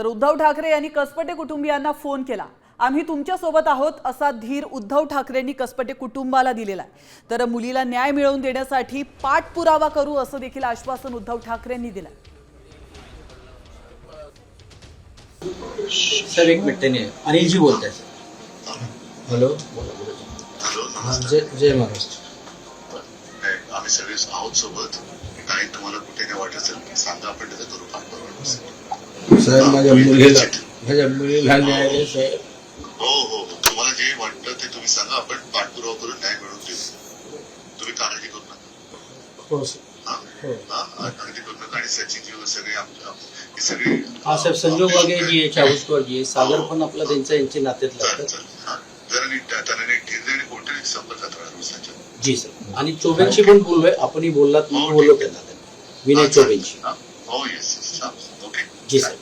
तर उद्धव ठाकरे यांनी कसपटे कुटुंबियांना फोन केला. आम्ही तुमच्यासोबत आहोत असा धीर उद्धव ठाकरेंनी कसपटे कुटुंबाला दिलेला आहे. तर मुलीला न्याय मिळवून देण्यासाठी पाठपुरावा करू असं देखील आश्वासन उद्धव ठाकरेंनी दिलं सर एक मिनिट त्यांनी अनिलजी बोलत आहे हॅलो. जय जय महाराष्ट्र आम्ही सगळे आहोत सोबत. काही तुम्हाला कुठे काय वाटत असेल सांगा आपण त्याचं करू. सर माझ्या मुलीला माझ्या मुलीला न्यायालय सर. हो हो हो. तुम्हाला जे वाटतं ते तुम्ही सांगा. आपण पाठपुरावा करून न्याय मिळवून देऊ. तुम्ही काळजी करू नका. हो सर. हा? हो. हा? हा, हे हा साहेब संजोग वगैरे जी आहे चाळीसकर जी सागर पण आपला त्यांचा यांचे हा. राहा रोजच्या जी सर. आणि चोबेंशी पण बोललोय आपणही बोललात मी बोललो त्यांना. विनय चोबेंशी हो. Yes yes okay ji sir.